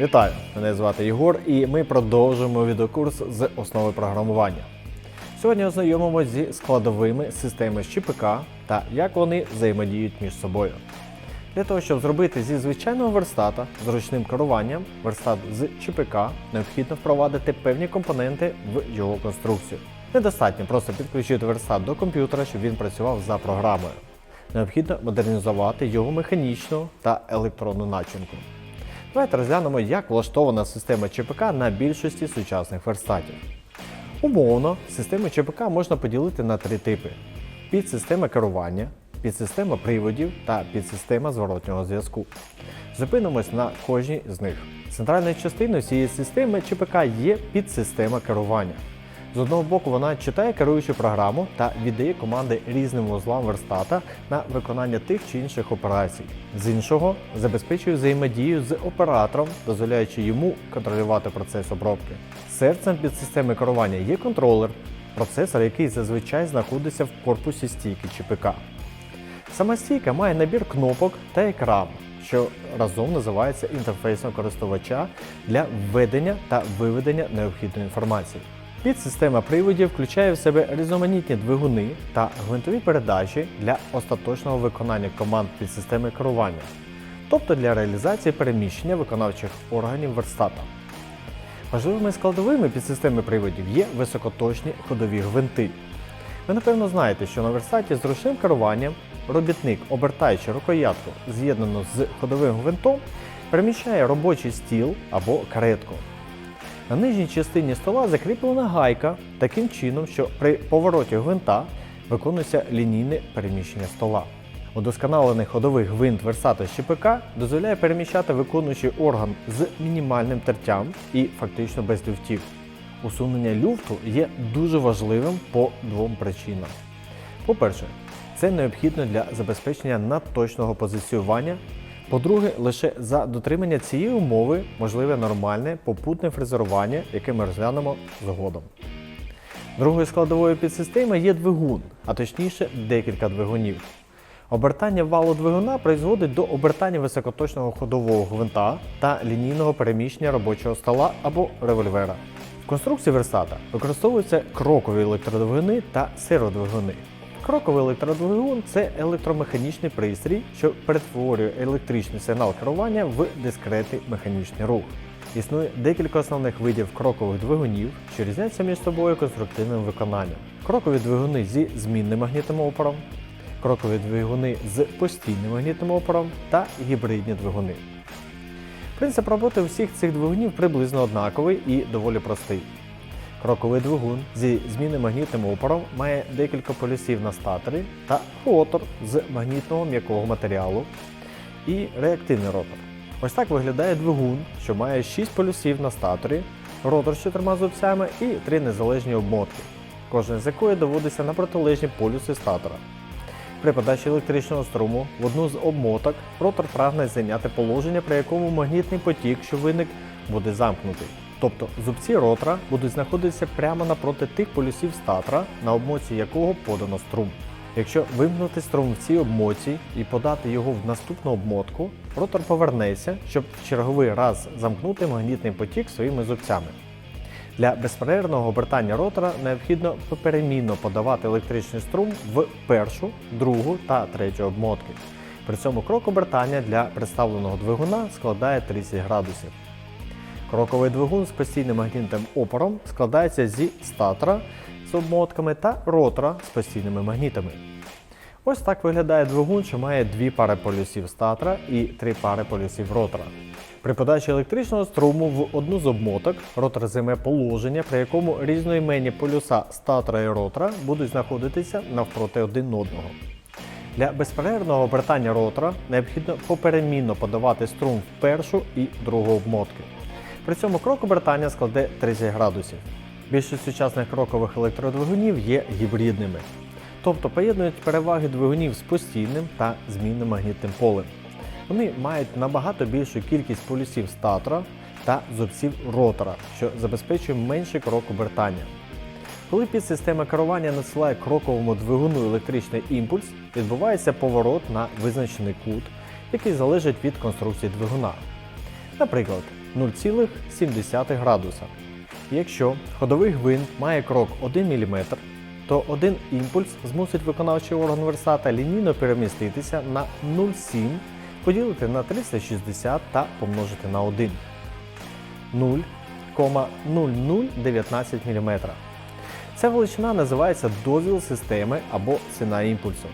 Вітаю! Мене звати Єгор, і ми продовжуємо відеокурс з основи програмування. Сьогодні ознайомимося зі складовими системи ЩПК та як вони взаємодіють між собою. Для того, щоб зробити зі звичайного верстата з ручним керуванням верстат з ЧПК, необхідно впровадити певні компоненти в його конструкцію. Недостатньо просто підключити верстат до комп'ютера, щоб він працював за програмою. Необхідно модернізувати його механічну та електронну начинку. Давайте розглянемо, як влаштована система ЧПК на більшості сучасних верстатів. Умовно, системи ЧПК можна поділити на три типи: підсистема керування, підсистема приводів та підсистема зворотнього зв'язку. Зупинимось на кожній з них. Центральною частиною цієї системи ЧПК є підсистема керування. З одного боку, вона читає керуючу програму та віддає команди різним вузлам верстата на виконання тих чи інших операцій. З іншого забезпечує взаємодію з оператором, дозволяючи йому контролювати процес обробки. Серцем підсистеми керування є контролер, процесор, який зазвичай знаходиться в корпусі стійки ЧПК. Сама стійка має набір кнопок та екран, що разом називається інтерфейсом користувача для введення та виведення необхідної інформації. Підсистема приводів включає в себе різноманітні двигуни та гвинтові передачі для остаточного виконання команд підсистеми керування, тобто для реалізації переміщення виконавчих органів верстата. Важливими складовими підсистеми приводів є високоточні ходові гвинти. Ви напевно знаєте, що на верстаті з ручним керуванням робітник, обертаючи рукоятку з'єднану з ходовим гвинтом, переміщає робочий стіл або каретку. На нижній частині стола закріплена гайка таким чином, що при повороті гвинта виконується лінійне переміщення стола. Удосконалений ходовий гвинт з ЧПК дозволяє переміщати виконуючий орган з мінімальним тертям і фактично без люфтів. Усунення люфту є дуже важливим по двом причинам. По-перше, це необхідно для забезпечення надточного позиціювання. По-друге, лише за дотримання цієї умови можливе нормальне попутне фрезерування, яке ми розглянемо згодом. Другою складовою підсистеми є двигун, а точніше декілька двигунів. Обертання валу двигуна призводить до обертання високоточного ходового гвинта та лінійного переміщення робочого стола або револьвера. В конструкції верстата використовуються крокові електродвигуни та сиродвигуни. Кроковий електродвигун це електромеханічний пристрій, що перетворює електричний сигнал керування в дискретний механічний рух. Існує декілька основних видів крокових двигунів, що різняться між собою конструктивним виконанням. Крокові двигуни зі змінним магнітним опором, крокові двигуни з постійним магнітним опором та гібридні двигуни. Принцип роботи всіх цих двигунів приблизно однаковий і доволі простий. Кроковий двигун зі змінним магнітним опором має декілька полюсів на статорі та ротор з магнітного м'якого матеріалу і реактивний ротор. Ось так виглядає двигун, що має 6 полюсів на статорі, ротор з чотирма зубцями і три незалежні обмотки, кожен з якої доводиться на протилежні полюси статора. При подачі електричного струму в одну з обмоток ротор прагне зайняти положення, при якому магнітний потік, що виник, буде замкнутий. Тобто зубці ротора будуть знаходитися прямо напроти тих полюсів статора, на обмотці якого подано струм. Якщо вимкнути струм в цій обмотці і подати його в наступну обмотку, ротор повернеться, щоб в черговий раз замкнути магнітний потік своїми зубцями. Для безперервного обертання ротора необхідно поперемінно подавати електричний струм в першу, другу та третю обмотки. При цьому крок обертання для представленого двигуна складає 30 градусів. Кроковий двигун з постійним магнітним опором складається зі статора з обмотками та ротора з постійними магнітами. Ось так виглядає двигун, що має дві пари полюсів статора і три пари полюсів ротора. При подачі електричного струму в одну з обмоток ротор займе положення, при якому різноіменні полюса статора і ротора будуть знаходитися навпроти один одного. Для безперервного обертання ротора необхідно поперемінно подавати струм в першу і другу обмотки. При цьому крок обертання складе 30 градусів. Більшість сучасних крокових електродвигунів є гібридними, тобто поєднують переваги двигунів з постійним та змінним магнітним полем. Вони мають набагато більшу кількість полюсів статора та зубців ротора, що забезпечує менший крок обертання. Коли підсистема керування надсилає кроковому двигуну електричний імпульс, відбувається поворот на визначений кут, який залежить від конструкції двигуна. Наприклад, 0,7 градуса. Якщо ходовий гвинт має крок 1 мм, то один імпульс змусить виконавчий орган верстата лінійно переміститися на 0,7, поділити на 360 та помножити на 1. 0,0019 мм. Ця величина називається дозвіл системи або ціна імпульсу.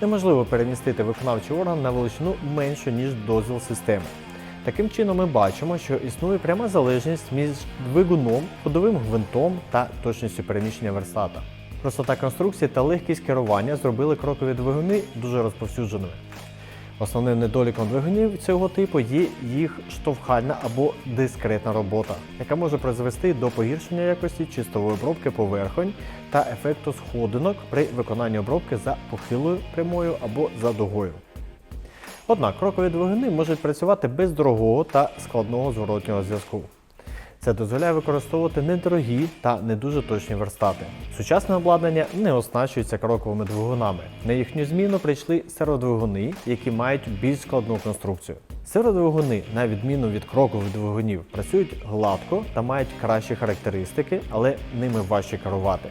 Неможливо перемістити виконавчий орган на величину меншу, ніж дозвіл системи. Таким чином ми бачимо, що існує пряма залежність між двигуном, ходовим гвинтом та точністю переміщення верстата. Простота конструкції та легкість керування зробили крокові двигуни дуже розповсюдженими. Основним недоліком двигунів цього типу є їх штовхальна або дискретна робота, яка може призвести до погіршення якості чистової обробки поверхонь та ефекту сходинок при виконанні обробки за похилою прямою або за дугою. Однак крокові двигуни можуть працювати без дорогого та складного зворотнього зв'язку. Це дозволяє використовувати недорогі та не дуже точні верстати. Сучасне обладнання не оснащується кроковими двигунами. На їхню зміну прийшли серводвигуни, які мають більш складну конструкцію. Серводвигуни, на відміну від крокових двигунів, працюють гладко та мають кращі характеристики, але ними важче керувати.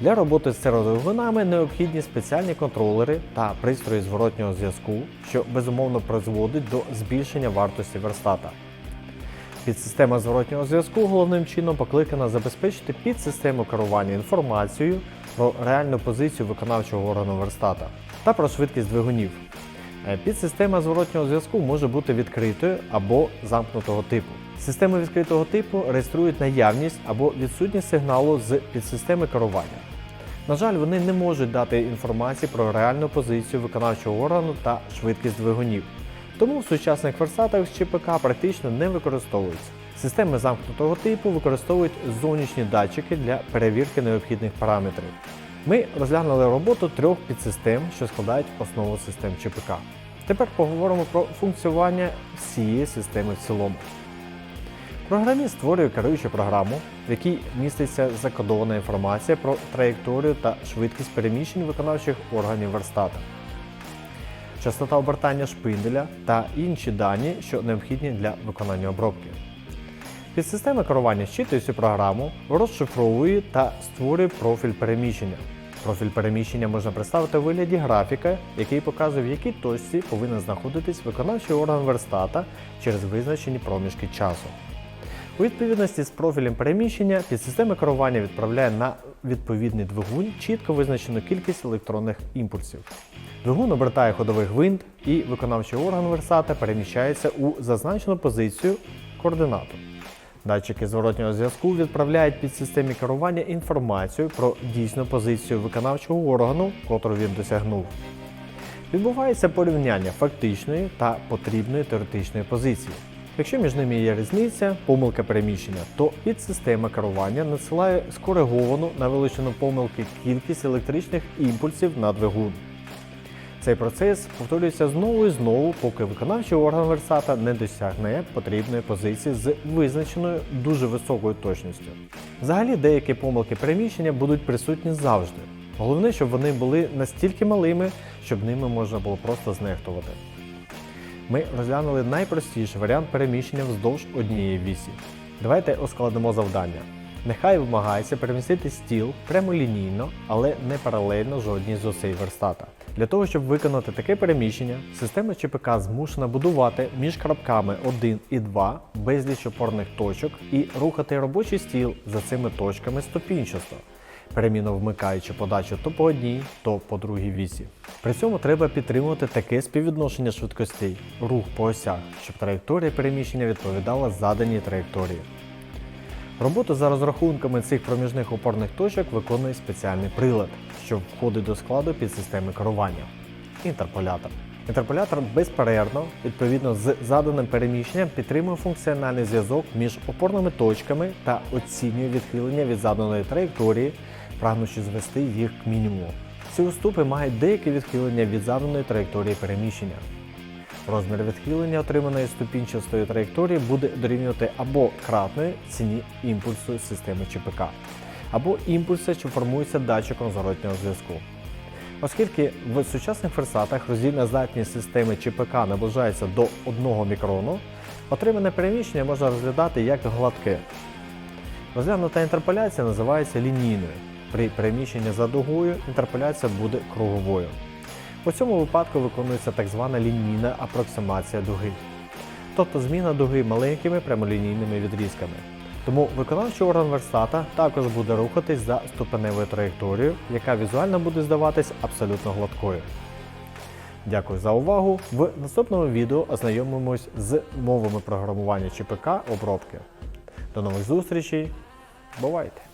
Для роботи з серводвигунами необхідні спеціальні контролери та пристрої зворотнього зв'язку, що безумовно призводить до збільшення вартості верстата. Підсистема зворотнього зв'язку головним чином покликана забезпечити підсистему керування інформацією про реальну позицію виконавчого органу верстата та про швидкість двигунів. Е, Підсистема зворотнього зв'язку може бути відкритою або замкнутого типу. Системи відкритого типу реєструють наявність або відсутність сигналу з підсистеми керування. На жаль, вони не можуть дати інформації про реальну позицію виконавчого органу та швидкість двигунів. Тому в сучасних верстатах з ЧПК практично не використовуються. Системи замкнутого типу використовують зовнішні датчики для перевірки необхідних параметрів. Ми розглянули роботу трьох підсистем, що складають основу систем ЧПК. Тепер поговоримо про функціонування всієї системи в цілому. Програміст створює керуючу програму, в якій міститься закодована інформація про траєкторію та швидкість переміщень виконавчих органів верстата, частота обертання шпинделя та інші дані, що необхідні для виконання обробки. Підсистема керування щитує цю програму, розшифровує та створює профіль переміщення. Профіль переміщення можна представити у вигляді графіка, який показує, в якій точці повинен знаходитись виконавчий орган верстата через визначені проміжки часу. У відповідності з профілем переміщення підсистема керування відправляє на відповідний двигун чітко визначену кількість електронних імпульсів. Двигун обертає ходовий гвинт і виконавчий орган версата переміщається у зазначену позицію координату. Датчики зворотнього зв'язку відправляють підсистемі керування інформацію про дійсну позицію виконавчого органу, котру він досягнув. Відбувається порівняння фактичної та потрібної теоретичної позиції. Якщо між ними є різниця, помилка переміщення, то підсистема керування надсилає скориговану на величину помилки кількість електричних імпульсів на двигун. Цей процес повторюється знову і знову, поки виконавчий орган версата не досягне потрібної позиції з визначеною дуже високою точністю. Взагалі, деякі помилки переміщення будуть присутні завжди. Головне, щоб вони були настільки малими, щоб ними можна було просто знехтувати. Ми розглянули найпростіший варіант переміщення вздовж однієї вісі. Давайте ускладнимо завдання. Нехай вимагається перемістити стіл прямолінійно, але не паралельно жодній з осей верстата. Для того, щоб виконати таке переміщення, система ЧПК змушена будувати між крапками 1 і 2 безліч опорних точок і рухати робочий стіл за цими точками ступінчасто, перемінно вмикаючи подачу то по одній, то по другій вісі. При цьому треба підтримувати таке співвідношення швидкостей, рух по осях, щоб траєкторія переміщення відповідала заданій траєкторії. Роботу за розрахунками цих проміжних опорних точок виконує спеціальний прилад, що входить до складу підсистеми керування інтерполятор. Інтерполятор безперервно, відповідно з заданим переміщенням, підтримує функціональний зв'язок між опорними точками та оцінює відхилення від заданої траєкторії, прагнучи звести їх к мінімуму. Ці уступи мають деяке відхилення від заданої траєкторії переміщення. Розмір відхилення отриманої ступінчастої траєкторії буде дорівнювати або кратної ціні імпульсу системи ЧПК, або імпульсу, що формується датчиком зворотнього зв'язку. Оскільки в сучасних ферсатах роздільна здатність системи ЧПК наближається до 1 мікрону, Отримане переміщення можна розглядати як гладке. Розглянута інтерполяція називається лінійною. При переміщенні за дугою інтерполяція буде круговою. У цьому випадку виконується так звана лінійна апроксимація дуги, тобто зміна дуги маленькими прямолінійними відрізками. Тому виконавчий орган верстата також буде рухатись за ступеневою траєкторією, яка візуально буде здаватись абсолютно гладкою. Дякую за увагу. В наступному відео ознайомимось з мовами програмування ЧПК обробки. До нових зустрічей. Бувайте!